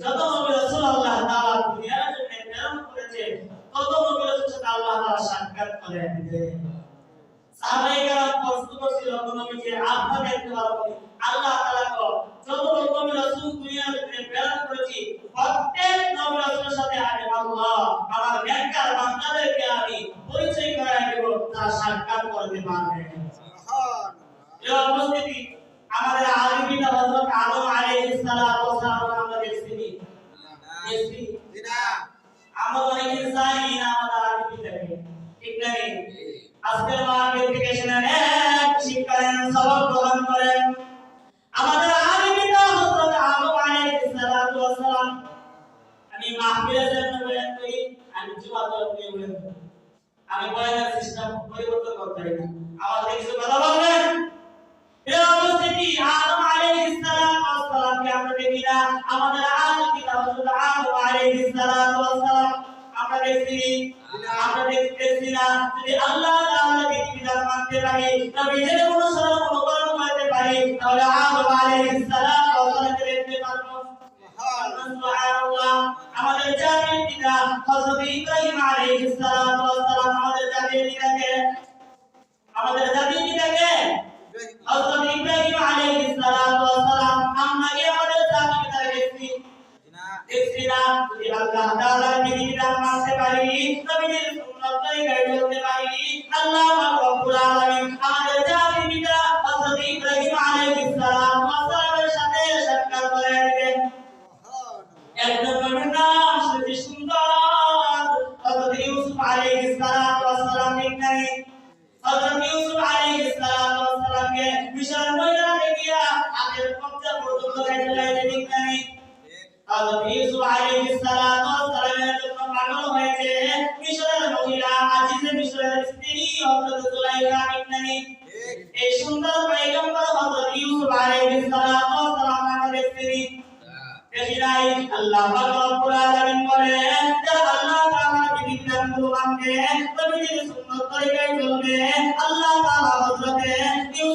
যত নবী রাসূল আল্লাহ তাআলা দুনিয়ার জন্য প্রেরণ করেছে তত নবী সাথে আল্লাহ তাআলা সাক্ষাৎ করে দিবে সাহাবাইরা প্রশ্ন করছিল নবীজি আপনারা দেখতে পারব আল্লাহ তাআলা কো যত নবী রাসূল দুনিয়ার জন্য প্রেরণ করেছি প্রত্যেক নবী রাসূলের সাথে আমি আল্লাহ আমার নেককার বান্দাদেরকে আমি পরিচয় করায় দেব তারা সাক্ষাৎ করতে পারবে এই উপস্থিতি আমাদের আলিমিনা হযরত আদম আলাইহিস সালাম আমরা দেখছি দেখছি আমরা অনেকে জানি না আমাদের আলিমি থেকে ঠিক নাই আজকের মাহফিল এক শিক্ষারেন সবক গ্রহণ করেন আমাদের আলিমিনা হযরত আদম আলাইহিস সালাতু ওয়াস সালাম আমি মাহফিলে জন্য বয়ান করি আমি জুমা তরফে বয়ান করি আমি বয়ানের সিস্টেম পরিবর্তন করতে পারি না যদি আল্লাহ তাআলা বিধান মানতে পারি নবীদের অনুসরণ অনুকরণ করতে পারি, তাহলে আদম আলাইহিস সালাম নবীর সুন্নাত তরিকায় চলতে পারি আল্লাহ রব্বুল আলামিন আমাদের জাতি পিতা হযরত ইব্রাহিম আলাইহিস সালাম ওয়াস সালামের সাথে সাক্ষাৎ করে দিবেন একজন সালাম ওয়াস সালামকে ময়দানে গিয়া আগের কবজা পর্যন্ত গাইতে গাইতে ঠিক হযরত ইউসুফ আলাইহিস সালাতু ওয়াস সালামের জন্য পাগল হয়েছে আজিজে স্ত্রী হযরত জুলাইখা ঠিক। এই সুন্দর পয়গম্বর হযরত ইউসুফ আলাইহিস সালাতু ওয়াস সালাম স্ত্রী। দেখি আল্লাহ পাক রব্বুল আলামিন বলেন যারা আল্লাহ তাআলার বিধিবিধানগুলো মানবে নবীজির সুন্নাত তরিকায় চলবে। আল্লাহ তাআলা হযরতে ইউসুফ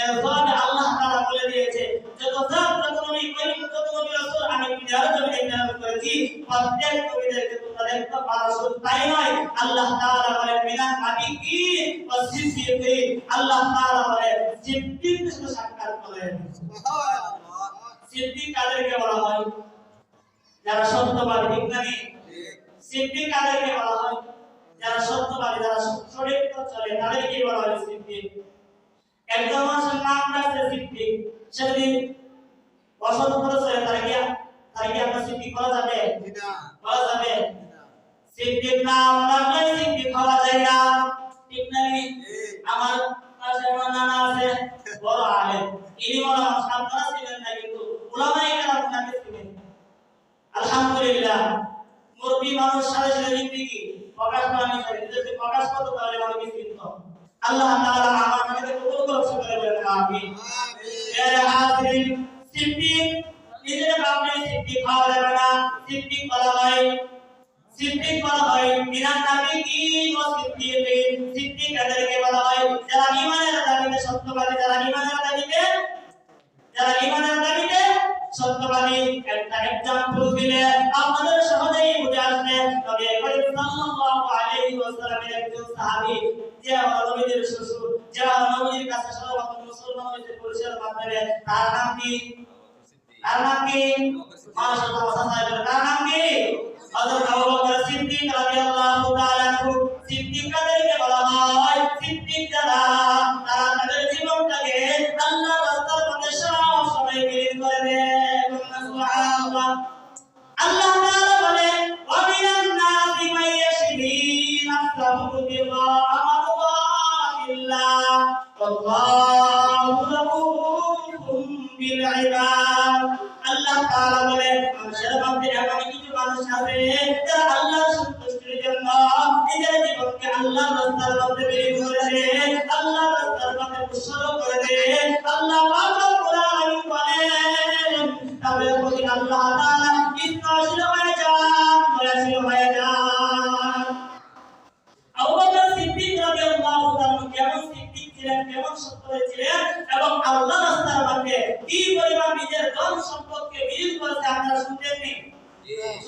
পারব না এর জবাবে আল্লাহ তাআলা বলে দিয়েছে যত জাত যত নবী করিম যত নবী রাসূল আমি বিদায় জমিনে প্রেরণ করেছি। প্রত্যেক নবীদেরকে তোমরা দেখতে পারো তাই নয় আল্লাহ তাআলা বলেন মিনান নাবিকি ওয়া সিদ্দিকি আল্লাহ তাআলা বলেন সিদ্দিকদের সাথে সাক্ষাৎ করেন। সিদ্দিক কাদেরকে বলা হয়? যারা সত্যবাদী বিজ্ঞানী। সিদ্দিক কাদেরকে বলা হয়? যারা সত্যবাদী যারা সঠিক পথ চলে তাদেরকে বলা হয় সিদ্দিক। নাম রাখছে সিদ্দিক। সেদিন অসৎ পথে চলে তারা কি তারা কি আপনার বলা যাবে? বলা যাবে? নাম রাখলে যায় না। ঠিক না আমার পাশে আমার নানা আছে বড় আলেম। ইনি মনে হয় ছিলেন না কিন্তু। কেরাম নাকি ছিলেন আলহামদুলিল্লাহ মানুষ জিন্দিগি প্রকাশ পানি যদি প্রকাশ করতে তাহলে অনেকে চিন্ত আল্লাহ তাআলা আমার কি সিদ্দিক সিদ্দিক বলা হয়, যারা ইমানের দাবিতে সত্যবাদী, যারা ইমানের দাবিতে যারা ইমানের দাবিতে সত্যবাদী। একটা এক্সাম্পল দিলে আপনাদের সহজেই বুঝে আসবে, তবে করিম সাল্লাল্লাহু আলাইহি ওয়াসাল্লামের একজন সাহাবী, যে নবীর শ্বশুর, যে নবীর কাছে সর্বপ্রথম মুসলমান হয়েছে পুরুষের মাধ্যমে, তার নাম কি? তার নাম কি? মাশাআল্লাহ সাহেবের তার নাম কি? হযরত আবু বকর সিদ্দিক রাদিয়াল্লাহু তাআলা আনহু সিদ্দিক কাদেরকে বলা হয়, সিদ্দিক যারা, তারা তাদের জীবনটাকে আল্লাহ রাস্তার পথে সব সময় বিলীন করে দেয়। সুবহানাল্লাহ। আছে যারা আল্লাহর সন্তুষ্টির জন্য নিজের জীবনকে আল্লাহ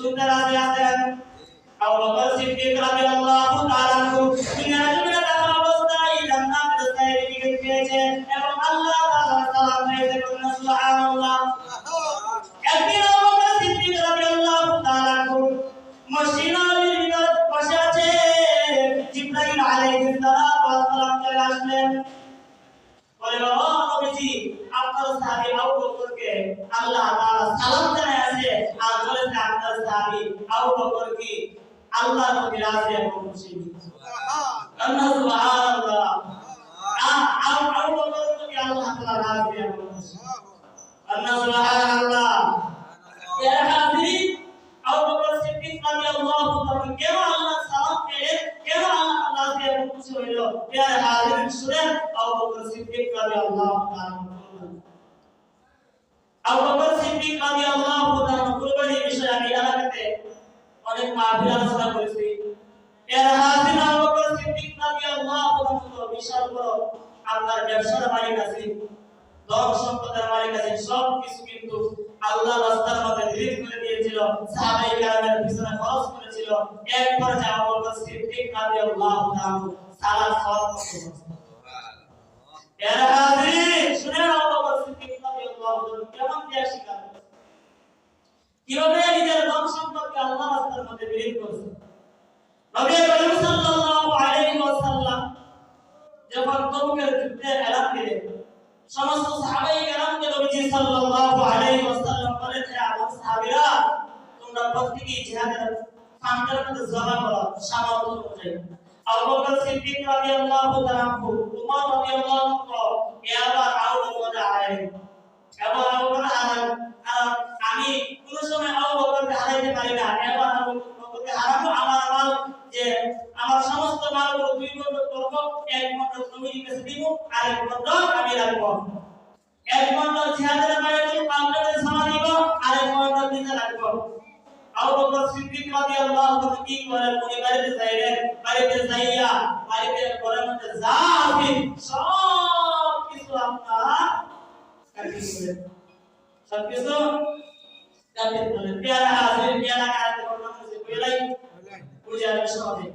শুনতে রাজি আছেন আবু বকর সিদ্দিক রাদিয়াল্লাহু আপনার সাহাবী আবু বকর কি আল্লাহর প্রতি রাজি এবং খুশি আল্লাহ সুবহানাল্লাহ। আবু আবু বকর প্রতি আল্লাহ তাআলা রাজি এবং খুশি আল্লাহ সুবহানাল্লাহ। ইয়া হাজিরিন আবু বকর সিদ্দিক রাদিয়াল্লাহু তাআলা কেন আল্লাহ সালাম পেলেন? কেন আল্লাহ আল্লাহ দিয়ে খুশি হইল? ইয়া হাজিরিন শুনেন আবু বকর সিদ্দিক রাদিয়াল্লাহু তাআলা। আবু বকর সিদ্দিক রাদিয়াল্লাহু তাআলা কুরবানি বিষয়ে আমি এলাকাতে অনেক মাহফিল আলোচনা করেছি। এর হাজির আবু বকর সিদ্দিক রাদিয়াল্লাহু তাআলা বিশাল বড় আপনার ব্যবসার মালিক আছে ধন সম্পদের মালিক আছে সব কিছু কিন্তু আল্লাহ রাস্তার মধ্যে বিলীন করে দিয়েছিল সাহাবায়ে কেরামের পিছনে খরচ করেছিল। এক পর্যায়ে আবু বকর সিদ্দিক রাদিয়াল্লাহু তাআলা সালাত সওয়াব করতে এর হাজির শুনে আবু বকর সিদ্দিক রাদিয়াল্লাহু তাআলা কেমন স্বীকার করেছে কীভাবে নিজের ধন সম্পদকে আল্লাহ রাস্তার মধ্যে বিলীন করেছে? নবী করিম সাল্লাল্লাহু আলাইহি ওয়াসাল্লাম যখন তবুকের যুদ্ধের এলান দিলেন, সমস্ত সাহাবাই কেরামকে নবীজি সাল্লাল্লাহু আলাইহি ওয়াসাল্লাম আমি কোন সময় আবু বকরকে হারাইতে পারি না। এবার বকরকে হারাবো, আমার মাল যে আমার সমস্ত মালগুলো দুই বন্ধ করব, এক মন্ডল নবীর কাছে দিব আর এক মন্ডল আমি রাখব। এক মন্ডল জিহাদের বাইরে পাঁচজনের সময় দিব আর এক মন্ডল নিচে রাখব। আবু বকর সিদ্দিক রাদিয়াল্লাহু কি করে? উনি বাড়িতে যাইলেন, বাড়িতে যাইয়া বাড়িতে ঘরের মধ্যে সব কিছু আপনার পেয়ারা হাজির পেয়ারা কাটতে করলাম যে পেলাই পূজার সমাধি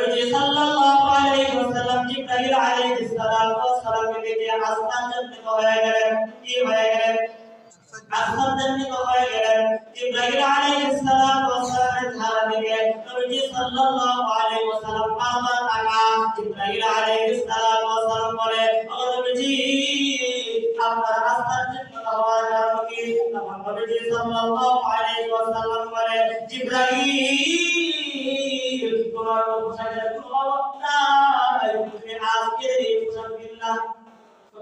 নবীজি সাল্লাল্লাহু আলাইহি ওয়াসাল্লাম জিবরাইল আলাইহিস সালাতু ওয়াস সালামকে দেখে আসমান জন্মিত হয়ে গেলেন। কি হয়ে গেলেন? আসমান জন্মিত হয়ে গেলেন। জিবরাইল আলাইহিস সালাতু ওয়াস সালামের ধারা থেকে নবীজি সাল্লাল্লাহু আলাইহি ওয়াসাল্লাম বারবার তাকা। জিবরাইল আলাইহিস সালাতু ওয়াস সালাম বলে, ও নবীজি, আপনার আসমান জন্মিত হওয়ার কারণ কি? তখন নবীজি সাল্লাল্লাহু আলাইহি ওয়াসাল্লাম বলে, জিবরাইল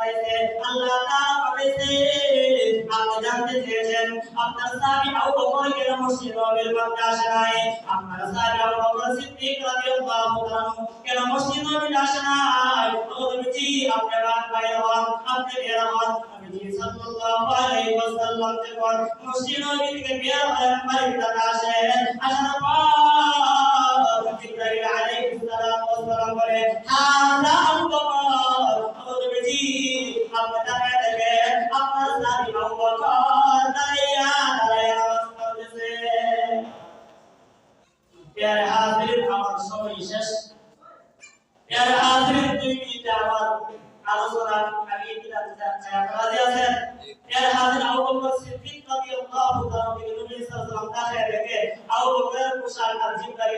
পাঠাইছে আল্লাহ তাআলা পাঠাইছে আপনি জানতে চেয়েছেন, আপনার সাহাবী আবু বকর কেন মসজিদ নববীর মধ্যে আসে নাই? আপনার সাহাবী আবু বকর সিদ্দিক রাদিয়াল্লাহু তাআলা কেন মসজিদ নববীতে আসে নাই? নবীজি, আপনি রাত বাইরে হন, আপনি বের হন। নবীজি সাল্লাল্লাহু আলাইহি ওয়াসাল্লাম যখন মসজিদ নববী থেকে বের হয়ে বাড়িতে আসে আসার পর জিবরাইল আলাইহিস সালাম বলে হাদা আবু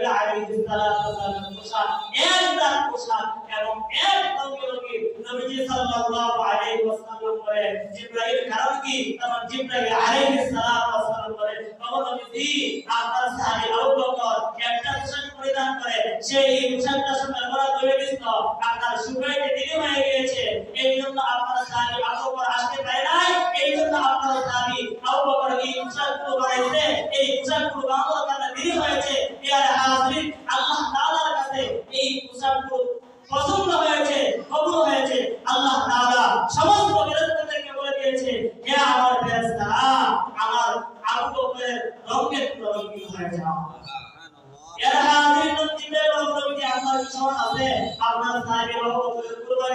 জিবরাইল আলাইহিস ওয়াসালামের পোশাক এক তার পোশাক এবং এক লগে লগে নবীজি সাল্লাল্লাহু আলাইহি ওয়াসাল্লাম বলে জিবরাইল কারণ কি তখন আপনার সাহাবী আসতে পারে এই জন্য আপনার সাহাবী এই পোশাকগুলো বানাইছে এই পোশাকগুলো বানানোর ইয়ার হাজির আল্লাহ তাআলার কাছে এই পোশাকগুলো পছন্দ হয়েছে কবুল হয়েছে আল্লাহ তাআলা সমস্ত ফেরেশতাদেরকে বলে দিয়েছে হে আমার ফেরেশতারা আমার আবু বকরের রঙের রঙিন হয়ে যাও এর হাজির নবীদের নবী আপনার সমান আছে আপনার সাহাবী আবু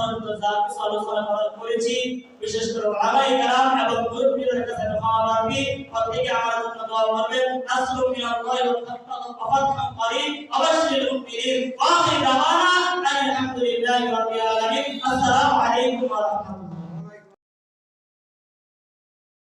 পর্যন্ত যা কিছু আলোচনা করা- করেছি বিশেষ করে ওলামায়ে কেরাম এবং মুরব্বীদের কাছে ক্ষমা প্রার্থী প্রত্যেকে আমার জন্য দোয়া করবেন নাসরু আসসালামু আলাইকুম